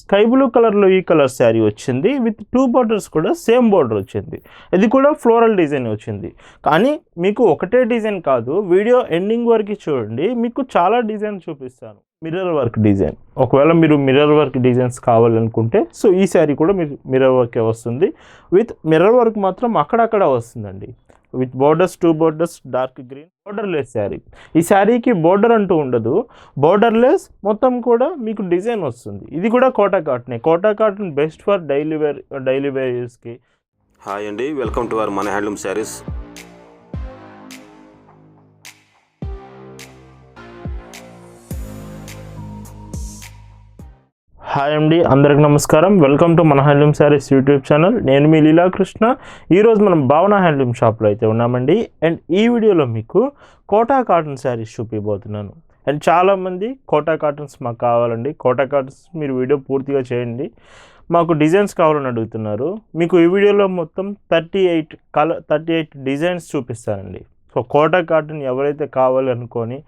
Sky blue కలర్లో ఈ colour sari వచ్చింది. విత్ టూ బార్డర్స్ కూడా సేమ్ బార్డర్ వచ్చింది. ఇది కూడా ఫ్లోరల్ డిజైన్ వచ్చింది. కానీ మీకు ఒకటే డిజైన్ కాదు. వీడియో ఎండింగ్ వరకు చూడండి. మీకు చాలా డిజైన్ చూపిస్తాను. Mirror work design. ఒకవేళ మీరు మిర్రర్ వర్క్ డిజైన్స్ కావాలనుకుంటే సో ఈ శారీ కూడా మీరు మిర్రర్ వర్కే వస్తుంది. విత్ మిర్రర్ వర్క్ మాత్రం అక్కడక్కడ వస్తుందండి. With borders two borders dark green borderless sari. ఈ శారీకి బోర్డర్ అంటూ ఉండదు. బోర్డర్లెస్ మొత్తం కూడా మీకు డిజైన్ వస్తుంది. ఇది కూడా Kota కాటనే. Kota cotton best for daily wear daily wear యూస్కి hi అండి. వెల్కమ్ టు అవర్ మన హ్యాండ్లూమ్ శారీస్. హాయ్ అండి అందరికి నమస్కారం. వెల్కమ్ టు మన హ్యాండ్లూమ్ శారీస్ యూట్యూబ్ ఛానల్. నేను మీ లీలాకృష్ణ ఈరోజు మనం భావన హ్యాండ్లూమ్ షాప్లో అయితే ఉన్నామండి. అండ్ ఈ వీడియోలో మీకు కోటా కాటన్ శారీస్ చూపిపోతున్నాను అండ్ చాలామంది కోటా కాటన్స్ మాకు కావాలండి. కోటా కాటన్స్ మీరు వీడియో పూర్తిగా చేయండి. మాకు డిజైన్స్ కావాలని అడుగుతున్నారు. మీకు ఈ వీడియోలో మొత్తం thirty eight colour thirty eight designs చూపిస్తానండి. సో కోటా కాటన్ ఎవరైతే కావాలనుకొని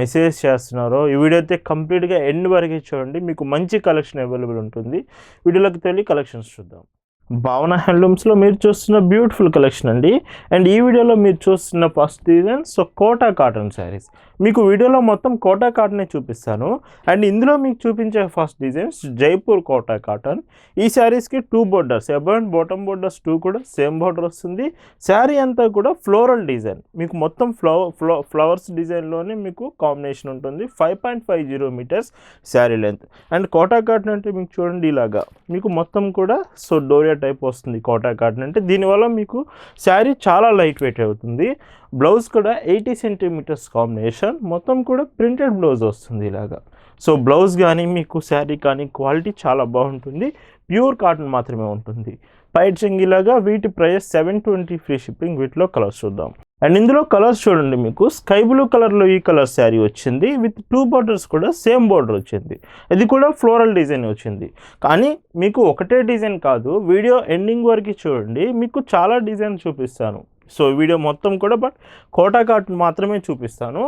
మెసేజ్ చేస్తున్నారో ఈ వీడియో అయితే కంప్లీట్గా ఎండ్ వరకే చూడండి. మీకు మంచి కలెక్షన్ అవైలబుల్ ఉంటుంది. వీడియోలోకి తెలియ కలెక్షన్స్ చూద్దాం. భావన హ్యాండ్లూమ్స్లో మీరు చూస్తున్న బ్యూటిఫుల్ కలెక్షన్ అండి. అండ్ ఈ వీడియోలో మీరు చూస్తున్న first design so Kota cotton saris మీకు వీడియోలో మొత్తం కోటా కాటనే చూపిస్తాను. అండ్ ఇందులో మీకు చూపించే first designs Jaipur Kota cotton ఈ శారీస్కి two borders above and bottom borders two కూడా సేమ్ బోర్డర్ వస్తుంది. శారీ అంతా కూడా ఫ్లోరల్ డిజైన్ మీకు మొత్తం ఫ్లవర్ ఫ్లో ఫ్లవర్స్ డిజైన్లోనే మీకు కాంబినేషన్ ఉంటుంది. Five point five zero metres sari length and Kota cotton అంటే మీకు చూడండి ఇలాగా. మీకు మొత్తం కూడా సో డోరియా టైప్ వస్తుంది కోటా కాటన్. అంటే దీనివల్ల మీకు శారీ చాలా లైట్ వెయిట్ అవుతుంది. బ్లౌజ్ కూడా ఎయిటీ సెంటీమీటర్స్ కాంబినేషన్ మొత్తం కూడా ప్రింటెడ్ బ్లౌజ్ వస్తుంది ఇలాగా. సో బ్లౌజ్ కానీ మీకు శారీ కానీ క్వాలిటీ చాలా బాగుంటుంది. ప్యూర్ కాటన్ మాత్రమే ఉంటుంది. పైట్ చెంగిలాగా వీటి price seven twenty free shipping వీటిలో కలర్స్ చూద్దాం. అండ్ ఇందులో కలర్స్ చూడండి మీకు. స్కై బ్లూ కలర్లో ఈ కలర్ శారీ వచ్చింది. విత్ టూ బార్డర్స్ కూడా సేమ్ బార్డర్ వచ్చింది. ఇది కూడా ఫ్లోరల్ డిజైన్ వచ్చింది. కానీ మీకు ఒకటే డిజైన్ కాదు. వీడియో ఎండింగ్ వరకు చూడండి. మీకు చాలా డిజైన్ చూపిస్తాను. సో వీడియో మొత్తం కూడా బట్ కోటా కాటన్ మాత్రమే చూపిస్తాను.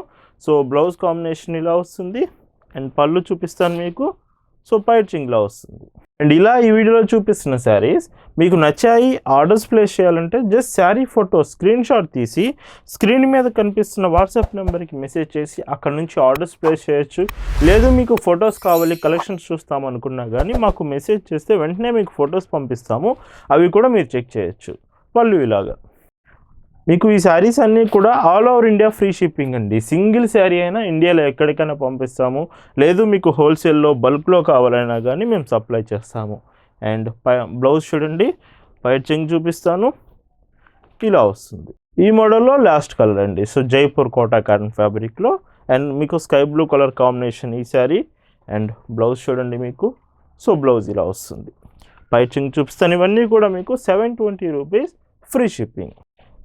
సో బ్లౌజ్ కాంబినేషన్ ఇలా వస్తుంది. అండ్ పళ్ళు చూపిస్తాను మీకు. సో పైట్ చింగ్లా వస్తుంది. అండ్ ఇలా ఈ వీడియోలో చూపిస్తున్న శారీస్ మీకు నచ్చాయి ఆర్డర్స్ ప్లేస్ చేయాలంటే just sari photo screen shot తీసి స్క్రీన్ మీద కనిపిస్తున్న వాట్సాప్ నెంబర్కి మెసేజ్ చేసి అక్కడ నుంచి ఆర్డర్స్ ప్లేస్ చేయొచ్చు. లేదు మీకు ఫొటోస్ కావాలి కలెక్షన్స్ చూస్తాం అనుకున్నా కానీ మాకు మెసేజ్ చేస్తే వెంటనే మీకు ఫొటోస్ పంపిస్తాము. అవి కూడా మీరు చెక్ చేయొచ్చు. పళ్ళు ఇలాగా. మీకు ఈ శారీస్ అన్నీ కూడా all over India free shipping అండి. సింగిల్ శారీ అయినా ఇండియాలో ఎక్కడికైనా పంపిస్తాము. లేదు మీకు హోల్సేల్లో బల్క్లో కావాలైనా కానీ మేము సప్లై చేస్తాము. అండ్ పై బ్లౌజ్ చూడండి. పైట్ చెంగ్ చూపిస్తాను. ఇలా వస్తుంది. ఈ మోడల్లో లాస్ట్ కలర్ అండి. సో జైపూర్ కోటా కాటన్ ఫ్యాబ్రిక్లో. అండ్ మీకు స్కై బ్లూ కలర్ కాంబినేషన్ ఈ శారీ. అండ్ బ్లౌజ్ చూడండి మీకు. సో బ్లౌజ్ ఇలా వస్తుంది. పైచింగ్ చూపిస్తాను. ఇవన్నీ కూడా మీకు seven twenty rupees free shipping.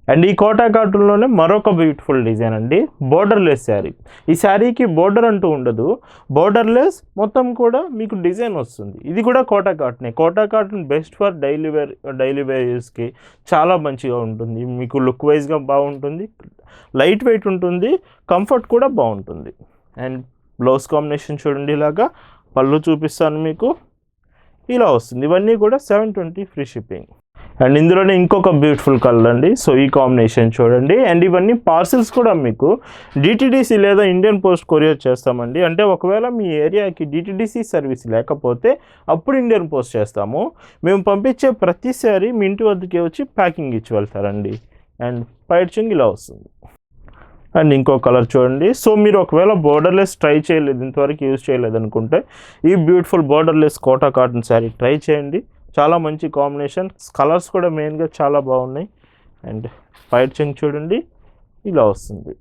And ఈ కోటా కాటన్లోనే మరొక బ్యూటిఫుల్ డిజైన్ అండి. బోర్డర్లెస్ శారీ. ఈ శారీకి బోర్డర్ అంటూ ఉండదు. బోర్డర్లెస్ మొత్తం కూడా మీకు డిజైన్ వస్తుంది. ఇది కూడా Kota కాటనే. Kota cotton best for daily wear daily wear యూస్కి చాలా మంచిగా ఉంటుంది. మీకు లుక్ వైజ్గా బాగుంటుంది. లైట్ వెయిట్ ఉంటుంది. కంఫర్ట్ కూడా బాగుంటుంది. అండ్ బ్లౌజ్ కాంబినేషన్ చూడండి ఇలాగా. పళ్ళు చూపిస్తాను మీకు. ఇలా వస్తుంది. ఇవన్నీ కూడా seven twenty free shipping and ఇందులోనే ఇంకొక బ్యూటిఫుల్ కలర్ అండి. సో ఈ కాంబినేషన్ చూడండి. అండ్ ఇవన్నీ పార్సిల్స్ కూడా మీకు డిటిడిసి లేదా ఇండియన్ పోస్ట్ కొరియర్ చేస్తామండి. అంటే ఒకవేళ మీ ఏరియాకి డిటిడిసి సర్వీస్ లేకపోతే అప్పుడు ఇండియన్ పోస్ట్ చేస్తాము. మేము పంపించే ప్రతిసారి మీ ఇంటి వద్దకే వచ్చి ప్యాకింగ్ ఇచ్చి వెళ్తారండి. అండ్ పైడ్చింగ్ ఇలా వస్తుంది. అండ్ ఇంకో కలర్ చూడండి. సో మీరు ఒకవేళ బోర్డర్లెస్ ట్రై చేయలేదు ఇంతవరకు యూజ్ చేయలేదు అనుకుంటే ఈ beautiful borderless Kota cotton sari try చేయండి. చాలా మంచి కాంబినేషన్ కలర్స్ కూడా మెయిన్గా చాలా బాగున్నాయి. అండ్ ఫైర్ చెంగ్ చూడండి ఇలా వస్తుంది.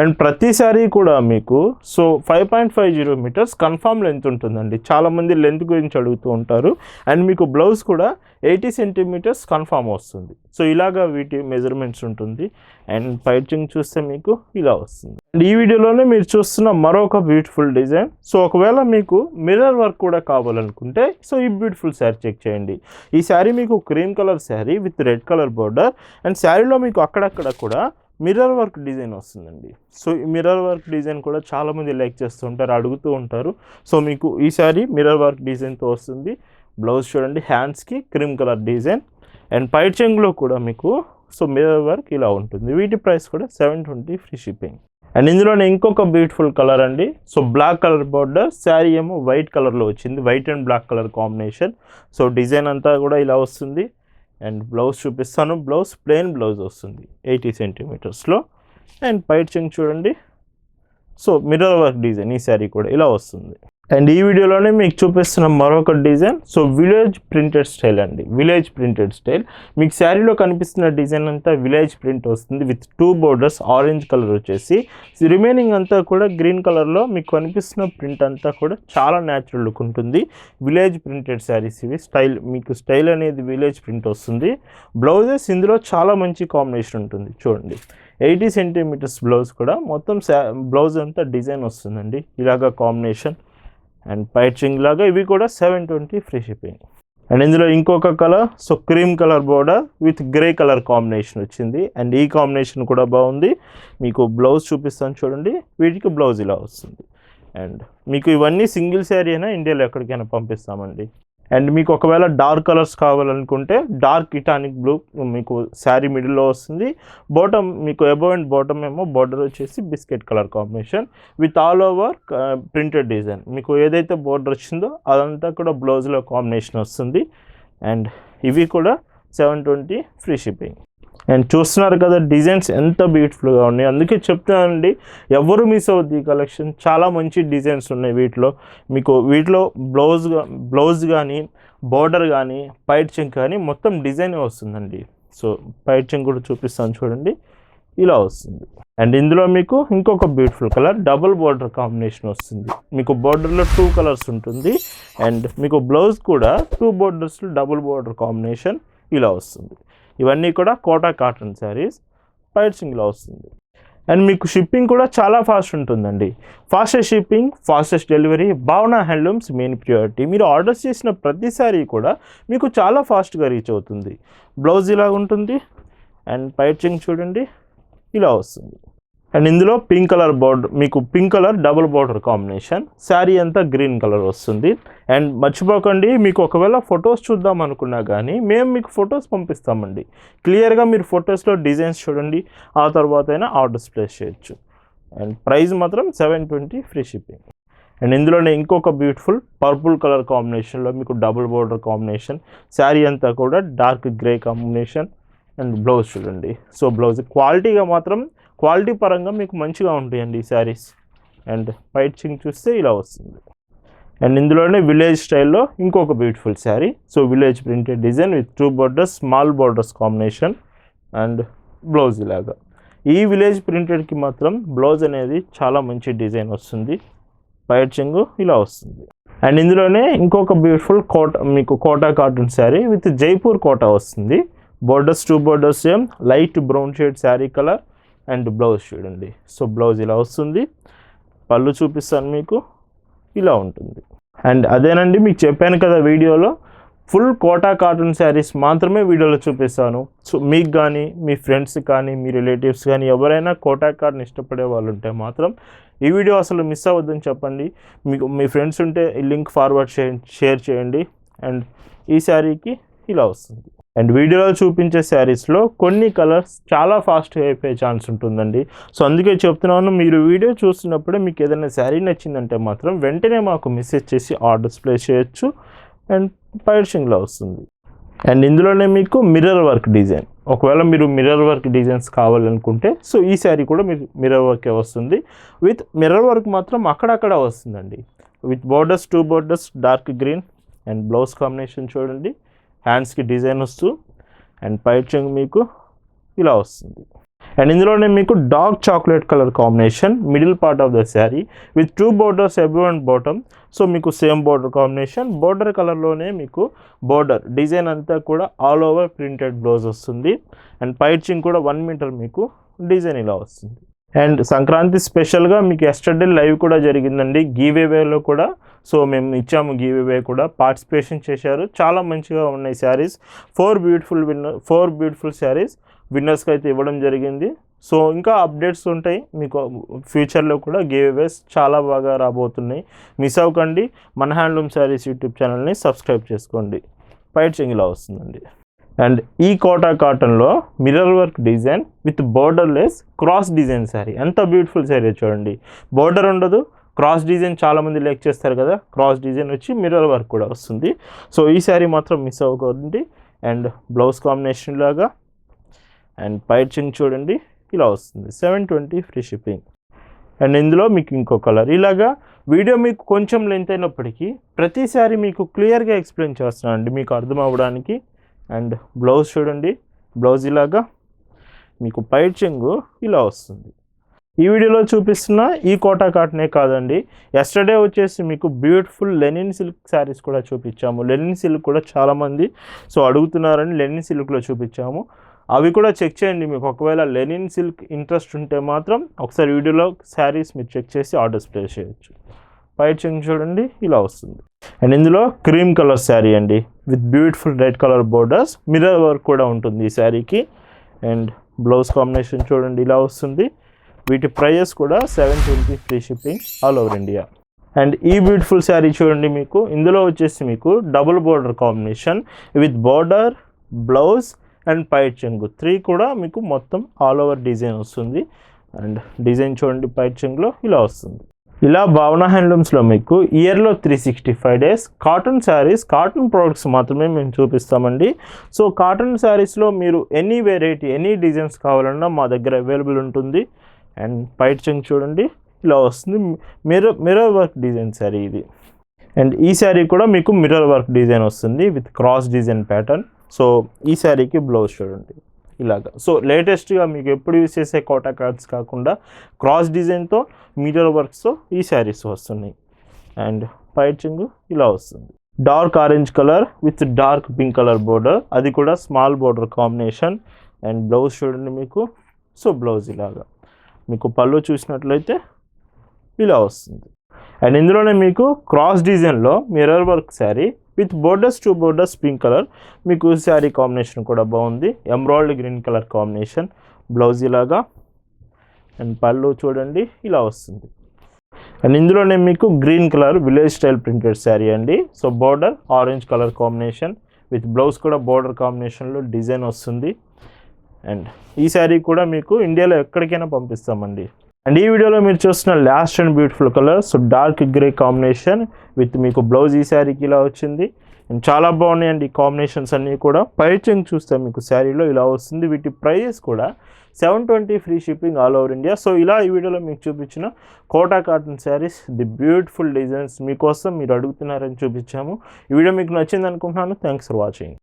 అండ్ ప్రతిసారి కూడా మీకు so five point five zero metres confirm length ఉంటుందండి. చాలామంది లెంత్ గురించి అడుగుతూ ఉంటారు. అండ్ మీకు బ్లౌజ్ కూడా ఎయిటీ సెంటీమీటర్స్ కన్ఫామ్ వస్తుంది. సో ఇలాగా వీటి మెజర్మెంట్స్ ఉంటుంది. అండ్ పైచింగ్ చూస్తే మీకు ఇలా వస్తుంది. అండ్ ఈ వీడియోలోనే మీరు చూస్తున్న మరొక బ్యూటిఫుల్ డిజైన్. సో ఒకవేళ మీకు మిర్రర్ వర్క్ కూడా కావాలనుకుంటే సో ఈ బ్యూటిఫుల్ శారీ చెక్ చేయండి. ఈ శారీ మీకు cream colour sari with red colour border. And శారీలో మీకు అక్కడక్కడ కూడా మిర్రర్ వర్క్ డిజైన్ వస్తుందండి. సో ఈ మిర్రర్ వర్క్ డిజైన్ కూడా చాలామంది లైక్ చేస్తూ ఉంటారు అడుగుతూ ఉంటారు. సో మీకు ఈ సారీ మిర్రర్ వర్క్ డిజైన్తో వస్తుంది. బ్లౌజ్ చూడండి హ్యాండ్స్కి క్రీమ్ కలర్ డిజైన్. అండ్ పైట్ చెంగులో కూడా మీకు సో మిర్రర్ వర్క్ ఇలా ఉంటుంది. వీటి ప్రైస్ కూడా seven twenty free shipping. And ఇందులోనే ఇంకొక బ్యూటిఫుల్ కలర్ అండి. So black colour border sari ఏమో వైట్ కలర్లో వచ్చింది. White and black colour combination. So design అంతా కూడా ఇలా వస్తుంది. అండ్ బ్లౌజ్ చూపిస్తాను. బ్లౌజ్ ప్లెయిన్ బ్లౌజ్ వస్తుంది ఎయిటీ సెంటీమీటర్స్లో. అండ్ పైట్ చెంగ్ చూడండి. సో మిర్రర్ వర్క్ డిజైన్ ఈ శారీ కూడా ఇలా వస్తుంది. అండ్ ఈ వీడియోలోనే మీకు చూపిస్తున్న మరొక design. So village printed style అండి. విలేజ్ ప్రింటెడ్ స్టైల్ మీకు శారీలో కనిపిస్తున్న డిజైన్ అంతా విలేజ్ ప్రింట్ వస్తుంది. With two borders orange colour వచ్చేసి. రిమైనింగ్ అంతా కూడా గ్రీన్ కలర్లో మీకు కనిపిస్తున్న ప్రింట్ అంతా కూడా చాలా న్యాచురల్ లుక్ ఉంటుంది. విలేజ్ ప్రింటెడ్ శారీస్ ఇవి. స్టైల్ మీకు స్టైల్ అనేది విలేజ్ ప్రింట్ వస్తుంది. బ్లౌజెస్ ఇందులో చాలా మంచి కాంబినేషన్ ఉంటుంది. చూడండి. ఎయిటీ సెంటీమీటర్స్ బ్లౌజ్ కూడా. మొత్తం బ్లౌజ్ అంతా డిజైన్ వస్తుందండి. ఇలాగా కాంబినేషన్ అండ్ పైచింగ్ లాగా ఇవి కూడా seven twenty free shipping and ఇందులో ఇంకొక colour so cream colour border with grey colour combination వచ్చింది. అండ్ ఈ కాంబినేషన్ కూడా బాగుంది. మీకు బ్లౌజ్ చూపిస్తాను చూడండి. వీటికి బ్లౌజ్ ఇలా వస్తుంది. అండ్ మీకు ఇవన్నీ సింగిల్ శారీ అయినా ఇండియాలో ఎక్కడికైనా పంపిస్తామండి. అండ్ మీకు ఒకవేళ డార్క్ కలర్స్ కావాలనుకుంటే డార్క్ ఇటానిక్ బ్లూ మీకు శారీ మిడిల్లో వస్తుంది. బాటమ్ మీకు అబౌవ్ అండ్ బాటమ్ ఏమో బార్డర్ వచ్చేసి biscuit colour combination with all over printed design మీకు ఏదైతే బార్డర్ వచ్చిందో అదంతా కూడా బ్లౌజ్లో కాంబినేషన్ వస్తుంది. అండ్ ఇవి కూడా seven twenty free shipping and చూస్తున్నారు కదా డిజైన్స్ ఎంత బ్యూటిఫుల్గా ఉన్నాయి. అందుకే చెప్తానండి ఎవరు మిస్ అవుద్ది ఈ కలెక్షన్ చాలా మంచి డిజైన్స్ ఉన్నాయి వీటిలో. మీకు వీటిలో బ్లౌజ్ బ్లౌజ్ కానీ బార్డర్ కానీ పైట్ చెంక్ కానీ మొత్తం డిజైన్ వస్తుందండి. సో పైట్ చెంక్ కూడా చూపిస్తాను చూడండి. ఇలా వస్తుంది. అండ్ ఇందులో మీకు ఇంకొక beautiful colour double border combination వస్తుంది. మీకు బార్డర్లో టూ కలర్స్ ఉంటుంది. అండ్ మీకు బ్లౌజ్ కూడా టూ బార్డర్స్లో డబుల్ బార్డర్ కాంబినేషన్ ఇలా వస్తుంది. ఇవన్నీ కూడా కోటా కాటన్ శారీస్ పైర్సింగ్లో వస్తుంది. అండ్ మీకు షిప్పింగ్ కూడా చాలా ఫాస్ట్ ఉంటుందండి. Fastest shipping fastest delivery Bhavana handlooms main priority మీరు ఆర్డర్స్ చేసిన ప్రతిసారి కూడా మీకు చాలా ఫాస్ట్గా రీచ్ అవుతుంది. బ్లౌజ్ ఇలా ఉంటుంది. అండ్ పైచింగ్ చూడండి ఇలా వస్తుంది. అండ్ ఇందులో పింక్ కలర్ బోర్డర్ మీకు pink colour double border combination sari అంతా గ్రీన్ కలర్ వస్తుంది. అండ్ మర్చిపోకండి మీకు ఒకవేళ ఫొటోస్ చూద్దాం అనుకున్నా కానీ మేము మీకు ఫొటోస్ పంపిస్తామండి. క్లియర్గా మీరు ఫొటోస్లో డిజైన్స్ చూడండి ఆ తర్వాత అయినా ఆర్డర్స్ ప్లేస్ చేయొచ్చు. అండ్ ప్రైస్ మాత్రం seven twenty free shipping and ఇందులోనే ఇంకొక బ్యూటిఫుల్ పర్పుల్ కలర్ కాంబినేషన్లో మీకు డబుల్ బోర్డర్ కాంబినేషన్ శారీ అంతా కూడా dark grey combination and blouse చూడండి. సో బ్లౌజ్ క్వాలిటీగా మాత్రం క్వాలిటీ పరంగా మీకు మంచిగా ఉంటాయండి ఈ శారీస్. అండ్ పైచింగ్ చూస్తే ఇలా వస్తుంది. అండ్ ఇందులోనే విలేజ్ స్టైల్లో ఇంకొక beautiful sari. So village printed design with two borders small borders combination and blouse ఇలాగా. ఈ విలేజ్ ప్రింటెడ్కి మాత్రం బ్లౌజ్ అనేది చాలా మంచి డిజైన్ వస్తుంది. పైచింగ్ ఇలా వస్తుంది. అండ్ ఇందులోనే ఇంకొక బ్యూటిఫుల్ కోట మీకు కోటా కాటన్ శారీ విత్ జైపూర్ కోటా వస్తుంది. Borders two borders same light brown shade sari colour. And blouse చూడండి. సో బ్లౌజ్ ఇలా వస్తుంది. పళ్ళు చూపిస్తాను మీకు. ఇలా ఉంటుంది. అండ్ అదేనండి మీకు చెప్పాను కదా వీడియోలో ఫుల్ కోటా కాటన్ శారీస్ మాత్రమే వీడియోలో చూపిస్తాను. సో మీకు కానీ మీ ఫ్రెండ్స్ కానీ మీ రిలేటివ్స్ కానీ ఎవరైనా కోటా కాటన్ ఇష్టపడే వాళ్ళు ఉంటే మాత్రం ఈ వీడియో అసలు మిస్ అవ్వద్దని చెప్పండి. మీకు మీ ఫ్రెండ్స్ ఉంటే ఈ లింక్ ఫార్వర్డ్ చేయండి. షేర్ చేయండి. అండ్ ఈ శారీకి ఇలా వస్తుంది. అండ్ వీడియోలో చూపించే శారీస్లో కొన్ని కలర్స్ చాలా ఫాస్ట్గా అయిపోయే ఛాన్స్ ఉంటుందండి. సో అందుకే చెప్తున్నాను మీరు వీడియో చూస్తున్నప్పుడే మీకు ఏదైనా శారీ నచ్చిందంటే మాత్రం వెంటనే మాకు మెసేజ్ చేసి ఆర్డర్స్ ప్లేస్ చేయొచ్చు. అండ్ పైర్షింగ్లో వస్తుంది. అండ్ ఇందులోనే మీకు మిర్రర్ వర్క్ డిజైన్. ఒకవేళ మీరు మిర్రర్ వర్క్ డిజైన్స్ కావాలనుకుంటే సో ఈ శారీ కూడా మీకు మిర్రర్ వర్కే వస్తుంది. విత్ మిర్రర్ వర్క్ మాత్రం అక్కడక్కడ వస్తుందండి. With borders two borders dark green and blouse combination చూడండి. హ్యాండ్స్కి డిజైన్ వస్తూ అండ్ పైచింగ్ మీకు ఇలా వస్తుంది. అండ్ ఇందులోనే మీకు dark chocolate colour combination middle part of the sari with two borders above and bottom so మీకు సేమ్ బోర్డర్ కాంబినేషన్ బోర్డర్ కలర్లోనే మీకు బోర్డర్ డిజైన్ అంతా కూడా ఆల్ ఓవర్ ప్రింటెడ్ బ్లౌజ్ వస్తుంది. అండ్ పైచింగ్ కూడా వన్ మీటర్ మీకు డిజైన్ ఇలా వస్తుంది. అండ్ సంక్రాంతి స్పెషల్గా మీకు ఎస్టర్డే లైవ్ కూడా జరిగిందండి. గీవేవేలో కూడా. సో మేము ఇచ్చాము గీవేవే కూడా. పార్టిసిపేషన్ చేశారు. చాలా మంచిగా ఉన్నాయి saris. Four beautiful winner four beautiful saris విన్నర్స్కి అయితే ఇవ్వడం జరిగింది. సో ఇంకా అప్డేట్స్ ఉంటాయి. మీకు ఫ్యూచర్లో కూడా గివ్ చాలా బాగా రాబోతున్నాయి. మిస్ అవ్వకండి. మన హ్యాండ్లూమ్ శారీస్ యూట్యూబ్ ఛానల్ని సబ్స్క్రైబ్ చేసుకోండి. పైట్ చెంగిలా వస్తుందండి. అండ్ ఈ కోటా కాటన్లో mirror work design with borderless cross design sari. ఎంత బ్యూటిఫుల్ శారీ చూడండి. బోర్డర్ ఉండదు క్రాస్ డిజైన్ చాలామంది లైక్ చేస్తారు కదా క్రాస్ డిజైన్ వచ్చి మిర్రర్ వర్క్ కూడా వస్తుంది. సో ఈ శారీ మాత్రం మిస్ అవ్వకండి. అండ్ బ్లౌజ్ కాంబినేషన్ లాగా అండ్ పైచింగ్ చూడండి ఇలా వస్తుంది. Seven twenty free shipping. And ఇందులో మీకు ఇంకో కలర్. ఇలాగా వీడియో మీకు కొంచెం లెంత్ అయినప్పటికీ ప్రతిసారి మీకు క్లియర్గా ఎక్స్ప్లెయిన్ చేస్తున్నాను అండి మీకు అర్థం అవ్వడానికి అండ్ బ్లౌజ్ చూడండి. బ్లౌజ్ ఇలాగా మీకు పైచింగు ఇలా వస్తుంది. ఈ వీడియోలో చూపిస్తున్న ఈ కోటా కాటనే కాదండి. ఎస్టర్డే వచ్చేసి మీకు బ్యూటిఫుల్ లెనిన్ సిల్క్ శారీస్ కూడా చూపించాము. లెనిన్ సిల్క్ కూడా చాలామంది సో అడుగుతున్నారని లెనిన్ సిల్క్లో చూపించాము. అవి కూడా చెక్ చేయండి. మీకు ఒకవేళ లెనిన్ సిల్క్ ఇంట్రెస్ట్ ఉంటే మాత్రం ఒకసారి వీడియోలో శారీస్ మీరు చెక్ చేసి ఆర్డర్స్ ప్లేస్ చేయొచ్చు. పైట్ చెంగు చూడండి ఇలా వస్తుంది. అండ్ ఇందులో క్రీమ్ కలర్ శారీ అండి with beautiful red colour borders mirror work కూడా ఉంటుంది ఈ శారీకి. అండ్ బ్లౌజ్ కాంబినేషన్ చూడండి ఇలా వస్తుంది. వీటి ప్రైజెస్ కూడా seven twenty free shipping all over India. And ఈ బ్యూటిఫుల్ శారీ చూడండి మీకు ఇందులో వచ్చేసి మీకు double border combination with border blouse and పైట్ చెంగు త్రీ కూడా మీకు మొత్తం ఆల్ ఓవర్ డిజైన్ వస్తుంది. అండ్ డిజైన్ చూడండి పైట్ చెంగులో ఇలా వస్తుంది. ఇలా భావన హ్యాండ్లూమ్స్లో మీకు ఇయర్లో three sixty five days cotton saris cotton products మాత్రమే మేము చూపిస్తామండి. సో కాటన్ శారీస్లో మీరు ఎనీ వెరైటీ ఎనీ డిజైన్స్ కావాలన్నా మా దగ్గర అవైలబుల్ ఉంటుంది. అండ్ పైట్ చెంగ్ చూడండి. ఇలా వస్తుంది. Mirror mirror work design sari ఇది. అండ్ ఈ శారీ కూడా మీకు మిర్రర్ వర్క్ డిజైన్ వస్తుంది with cross design pattern so ఈ శారీకి బ్లౌజ్ చూడండి. ఇలాగా. సో లేటెస్ట్గా మీకు ఎప్పుడు యూస్ చేసే కోటా కార్డ్స్ కాకుండా క్రాస్ డిజైన్తో మీటర్ వర్క్స్తో ఈ శారీస్ వస్తున్నాయి. అండ్ పైచింగ్ ఇలా వస్తుంది. Dark orange colour with dark pink colour border. అది కూడా small border combination. And blouse చూడండి మీకు. సో బ్లౌజ్ ఇలాగా. మీకు పళ్ళు చూసినట్లయితే ఇలా వస్తుంది. అండ్ ఇందులోనే మీకు క్రాస్ డిజైన్లో mirror work sari with borders two borders pink colour. మీకు శారీ కాంబినేషన్ కూడా బాగుంది. ఎంబ్రాయిడ్ గ్రీన్ కలర్ కాంబినేషన్. బ్లౌజ్ ఇలాగా అండ్ పళ్ళు చూడండి ఇలా వస్తుంది. అండ్ ఇందులోనే మీకు green colour village style printed sari అండి. So border orange colour combination. With blouse కూడా బోర్డర్ కాంబినేషన్లో డిజైన్ వస్తుంది. అండ్ ఈ శారీ కూడా మీకు ఇండియాలో ఎక్కడికైనా పంపిస్తామండి. అండ్ ఈ వీడియోలో మీరు చూస్తున్న last and beautiful colour so dark grey combination with మీకు బ్లౌజ్ ఈ శారీకి ఇలా వచ్చింది. అండ్ చాలా బాగున్నాయండి ఈ కాంబినేషన్స్ అన్నీ కూడా. పైచింగ్ చూస్తే మీకు శారీలో ఇలా వస్తుంది. వీటి ప్రైజెస్ కూడా seven twenty free shipping all over India so ఇలా ఈ వీడియోలో మీకు చూపించిన Kota cotton saris the beautiful designs మీకోసం మీరు అడుగుతున్నారని చూపించాము. ఈ వీడియో మీకు నచ్చింది అనుకుంటున్నాను. Thanks for watching